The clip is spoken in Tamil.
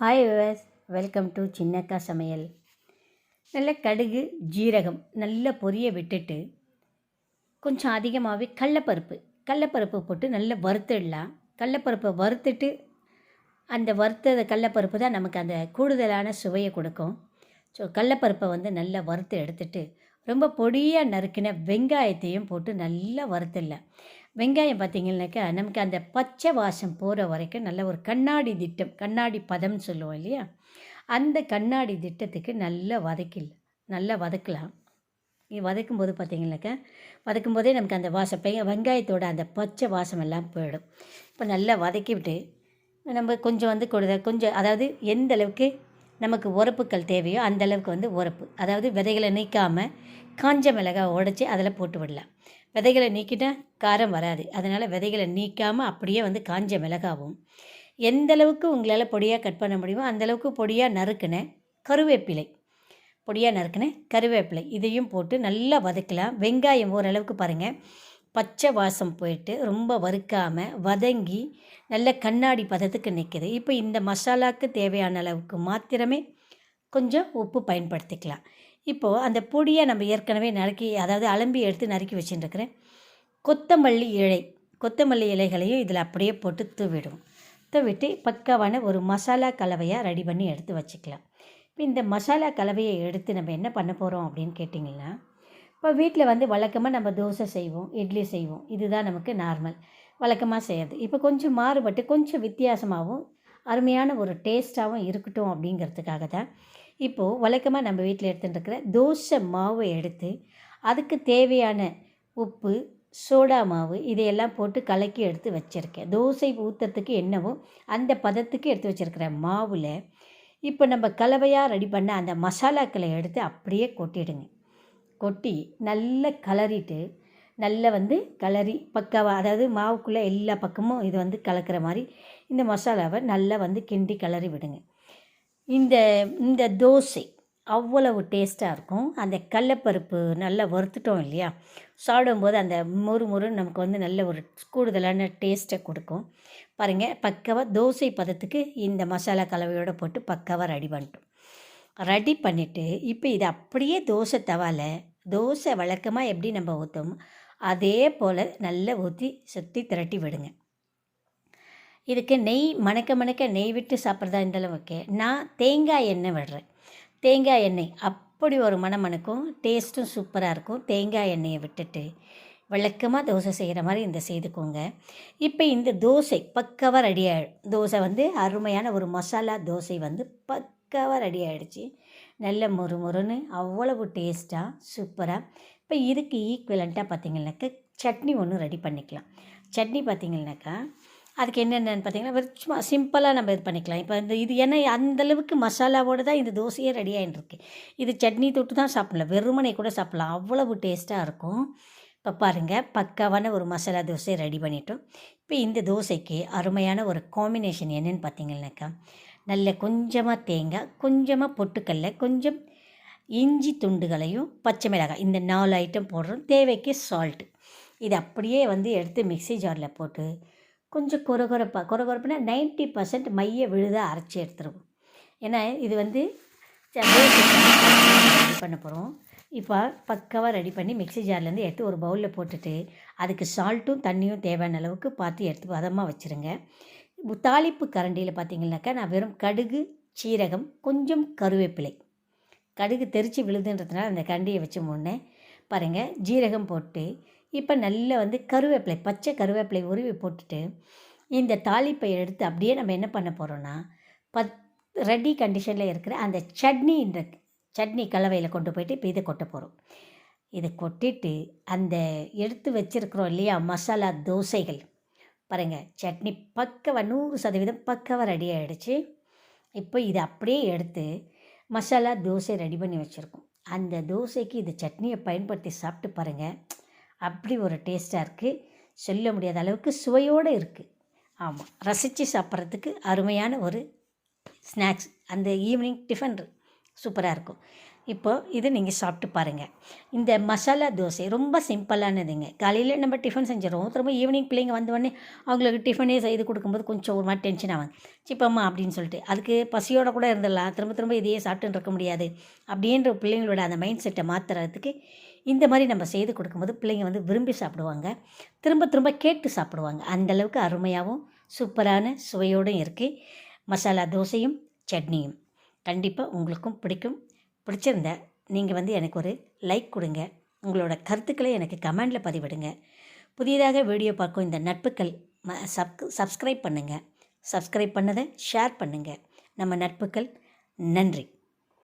Hi viewers welcome to Chinnakka Samayal நல்ல கடுகு ஜீரகம் நல்ல பொரிய விட்டுட்டு கொஞ்சம் அதிகமாகவே கடலப்பருப்பு கடலப்பருப்பு போட்டு நல்லா வறுத்துடலாம். கடலப்பருப்பை வறுத்துட்டு அந்த வறுத்தத கடலப்பருப்பு தான் நமக்கு அந்த கூடுதலான சுவையை கொடுக்கும். ஸோ கடலப்பருப்பை வந்து நல்லா வறுத்து எடுத்துட்டு ரொம்ப பொடியாக நறுக்கின வெங்காயத்தையும் போட்டு நல்லா வறுத்துடலாம். வெங்காயம் பார்த்திங்கனாக்கா நமக்கு அந்த பச்சை வாசம் போகிற வரைக்கும் நல்ல ஒரு கண்ணாடி திட்டம் கண்ணாடி பதம்னு சொல்லுவோம் இல்லையா? அந்த கண்ணாடி திட்டத்துக்கு நல்லா வதக்கில் நல்லா வதக்கலாம். இது வதக்கும் போது பார்த்தீங்கன்னாக்கா வதக்கும் போதே நமக்கு அந்த வாசம் வெங்காயத்தோட அந்த பச்சை வாசம் எல்லாம் போயிடும். இப்போ நல்லா வதக்கிவிட்டு நம்ம கொஞ்சம் வந்து கொடுத கொஞ்சம் அதாவது எந்த அளவுக்கு நமக்கு உரப்புக்கள் தேவையோ அந்த அளவுக்கு வந்து உரப்பு. அதாவது விதைகளை நீக்காமல் காஞ்ச மிளகாய் உடச்சி அதில் போட்டு விடலாம். விதைகளை நீக்கிட்டால் காரம் வராது. அதனால் விதைகளை நீக்காமல் அப்படியே வந்து காஞ்ச மிளகாவும். எந்த அளவுக்கு உங்களால் பொடியாக கட் பண்ண முடியுமோ அந்தளவுக்கு பொடியாக நறுக்கின கருவேப்பிலை. பொடியாக நறுக்கின கருவேப்பிலை. இதையும் போட்டு நல்லா வதக்கலாம். வெங்காயம் ஓரளவுக்கு பாருங்கள் பச்சை வாசம் போயிட்டு ரொம்ப வறுக்காமல் வதங்கி நல்ல கண்ணாடி பதத்துக்கு நிற்கிது இப்போ இந்த மசாலாவுக்கு தேவையான அளவுக்கு மாத்திரமே கொஞ்சம் உப்பு பயன்படுத்திக்கலாம். இப்போது அந்த பொடியை நம்ம ஏற்கனவே நறுக்கி அதாவது அலம்பி எடுத்து நறுக்கி வச்சுட்டுருக்கிறேன். கொத்தமல்லி இலை கொத்தமல்லி இலைகளையும் இதில் அப்படியே போட்டு தூவிடும். தூவிட்டு பக்காவான ஒரு மசாலா கலவையாக ரெடி பண்ணி எடுத்து வச்சுக்கலாம். இப்போ இந்த மசாலா கலவையை எடுத்து நம்ம என்ன பண்ண போகிறோம் அப்படின்னு கேட்டிங்கன்னா இப்போ வீட்டில் வந்து வழக்கமாக நம்ம தோசை செய்வோம் இட்லி செய்வோம். இதுதான் நமக்கு நார்மல். வழக்கமாக செய்யறது இப்போ கொஞ்சம் மாறுபட்டு கொஞ்சம் வித்தியாசமாகவும் அருமையான ஒரு டேஸ்ட்டாகவும் இருக்கட்டும் அப்படிங்கிறதுக்காக தான் இப்போது வழக்கமாக நம்ம வீட்டில் எடுத்துகிட்டு இருக்கிற தோசை மாவை எடுத்து அதுக்கு தேவையான உப்பு சோடா மாவு இதையெல்லாம் போட்டு கலக்கி எடுத்து வச்சுருக்கேன். தோசை ஊற்றுறதுக்கு என்னவோ அந்த பதத்துக்கு எடுத்து வச்சுருக்கிற மாவில் இப்போ நம்ம கலவையாக ரெடி பண்ண அந்த மசாலாக்களை எடுத்து அப்படியே கொட்டிடுங்க. கொட்டி நல்லா கலரிட்டு நல்லா வந்து கலரி பக்காவாக அதாவது மாவுக்குள்ளே எல்லா பக்கமும் இது வந்து கலக்கிற மாதிரி இந்த மசாலாவை நல்லா வந்து கிண்டி கலரி விடுங்க. இந்த இந்த தோசை அவ்வளவு டேஸ்ட்டாக இருக்கும். அந்த கடலப்பருப்பு நல்லா வறுத்துட்டோம் இல்லையா? சாப்பிடும்போது அந்த மொறு மொறுன்னு நமக்கு வந்து நல்ல ஒரு கூடுதலான டேஸ்ட்டை கொடுக்கும். பாருங்கள் பக்காவாக தோசை பதத்துக்கு இந்த மசாலா கலவையோடு போட்டு பக்காவாக ரெடி பண்ணிட்டோம். ரெடி பண்ணிவிட்டு இப்போ இது அப்படியே தோசை தவால தோசை வழக்கமாக எப்படி நம்ம ஊற்றோமோ அதே போல் நல்லா ஊற்றி சுற்றி திரட்டி விடுங்க. இதுக்கு நெய் மணக்க மணக்க நெய் விட்டு சாப்பிட்றதா இருந்தாலும் ஓகே. நான் தேங்காய் எண்ணெய் விடுறேன். தேங்காய் எண்ணெய் அப்படி ஒரு மனம் மணக்கும் டேஸ்ட்டும் சூப்பராக இருக்கும். தேங்காய் எண்ணெயை விட்டுட்டு வழக்கமாக தோசை செய்கிற மாதிரி இந்த செய்துக்கோங்க. இப்போ இந்த தோசை பக்கவாக ரெடி ஆகிடும் தோசை வந்து அருமையான ஒரு மசாலா தோசை வந்து பக்கவாக ரெடி ஆகிடுச்சு நல்ல மொறு மொறுன்னு அவ்வளவு டேஸ்ட்டாக சூப்பராக இப்போ இதுக்கு ஈக்குவலண்ட்டாக பார்த்திங்கனாக்கா சட்னி ஒன்று ரெடி பண்ணிக்கலாம். சட்னி பார்த்திங்கனாக்கா அதுக்கு என்னென்னு பார்த்தீங்கன்னா சும்மா சிம்பிளாக நம்ம இது பண்ணிக்கலாம். இப்போ இந்த இது ஏன்னா அந்தளவுக்கு மசாலாவோடு தான் இந்த தோசையே ரெடி ஆகிட்டுருக்கு இது சட்னி தொட்டு தான் சாப்பிட்லாம். வெறுமனை கூட சாப்பிட்லாம். அவ்வளவு டேஸ்ட்டாக இருக்கும். இப்போ பாருங்கள் பக்காவான ஒரு மசாலா தோசை ரெடி பண்ணிட்டோம். இப்போ இந்த தோசைக்கு அருமையான ஒரு காம்பினேஷன் என்னென்னு பார்த்தீங்கன்னாக்கா நல்ல கொஞ்சமாக தேங்காய் கொஞ்சமாக பொட்டுக்கல்ல கொஞ்சம் இஞ்சி துண்டுகளையும் பச்சை மிளகாய் இந்த நாலு ஐட்டம் போடுறோம். தேவைக்கு சால்ட்டு இது அப்படியே வந்து எடுத்து மிக்சி ஜாரில் போட்டு கொஞ்சம் குறகுறப்பாக குறகுறப்புனா நைன்ட்டி பர்சன்ட் மைய விழுதாக அரைச்சி எடுத்துருவோம். ஏன்னா இது வந்து ரெடி பண்ண போகிறோம் இப்போ பக்காவாக ரெடி பண்ணி மிக்சி ஜார்லேருந்து எடுத்து ஒரு பவுலில் போட்டுட்டு அதுக்கு சால்ட்டும் தண்ணியும் தேவையான அளவுக்கு பார்த்து எடுத்து பதமாக வச்சுருங்க. தாளிப்பு கரண்டியில் பார்த்தீங்கன்னாக்கா நான் வெறும் கடுகு சீரகம் கொஞ்சம் கருவேப்பிலை. கடுகு தெரித்து விழுதுன்றதுனால அந்த கரண்டியை வச்சு முன்னே பாருங்கள் ஜீரகம் போட்டு இப்போ நல்லா வந்து கருவேப்பிலை பச்சை கருவேப்பிலை உருவி போட்டுட்டு இந்த தாளிப்பை எடுத்து அப்படியே நம்ம என்ன பண்ண போகிறோன்னா பத் ரெடி கண்டிஷனில் இருக்கிற அந்த சட்னின்ற சட்னி கலவையில் கொண்டு போயிட்டு இப்போ இதை கொட்ட போகிறோம் இதை கொட்டிட்டு அந்த எடுத்து வச்சுருக்குறோம் இல்லையா மசாலா தோசைகள். பாருங்கள் சட்னி பக்கவா நூறு சதவீதம் பக்கவா ரெடி ஆகிடுச்சு இப்போ இதை அப்படியே எடுத்து மசாலா தோசை ரெடி பண்ணி வச்சுருக்கோம். அந்த தோசைக்கு இந்த சட்னியை பயன்படுத்தி சாப்பிட்டு பாருங்கள் அப்படி ஒரு டேஸ்ட்டாக இருக்குது சொல்ல முடியாத அளவுக்கு சுவையோடு இருக்குது ஆமாம் ரசித்து சாப்பிட்றதுக்கு அருமையான ஒரு ஸ்நாக்ஸ் அந்த ஈவினிங் டிஃபன் சூப்பராக இருக்கும். இப்போ இது நீங்கள் சாப்பிட்டு பாருங்கள் இந்த மசாலா தோசை ரொம்ப சிம்பிளானதுங்க. காலையில் நம்ம டிஃபன் செஞ்சிடறோம். திரும்ப ஈவினிங் பிள்ளைங்க வந்தவொடனே அவங்களுக்கு டிஃபனே செய்து கொடுக்கும்போது கொஞ்சம் ஒரு மாதிரி டென்ஷன் ஆகும். சிப்பம்மா அப்படின்னு சொல்லிட்டு அதுக்கு பசியோட கூட இருந்துடலாம். திரும்ப திரும்ப இதையே சாப்பிட்டுன்னு இருக்க முடியாது. அப்படின்ற பிள்ளைங்களோட அந்த மைண்ட் செட்டை மாற்றுறதுக்கு இந்த மாதிரி நம்ம செய்து கொடுக்கும்போது பிள்ளைங்க வந்து விரும்பி சாப்பிடுவாங்க. திரும்ப திரும்ப கேட்டு சாப்பிடுவாங்க. அந்தளவுக்கு அருமையாகவும் சூப்பரான சுவையோடும் இருக்குது மசாலா தோசையும் சட்னியும். கண்டிப்பாக உங்களுக்கும் பிடிக்கும். பிடிச்சிருந்தா நீங்கள் வந்து எனக்கு ஒரு லைக் கொடுங்க. உங்களோட கருத்துக்களை எனக்கு கமெண்டில் பதிவிடுங்க. புதியதாக வீடியோ பார்க்கும் இந்த நட்புகள் ம சப் சப்ஸ்கிரைப் பண்ணுங்கள் சப்ஸ்கிரைப் பண்ணதை ஷேர் பண்ணுங்கள் நம்ம நட்புகள் நன்றி.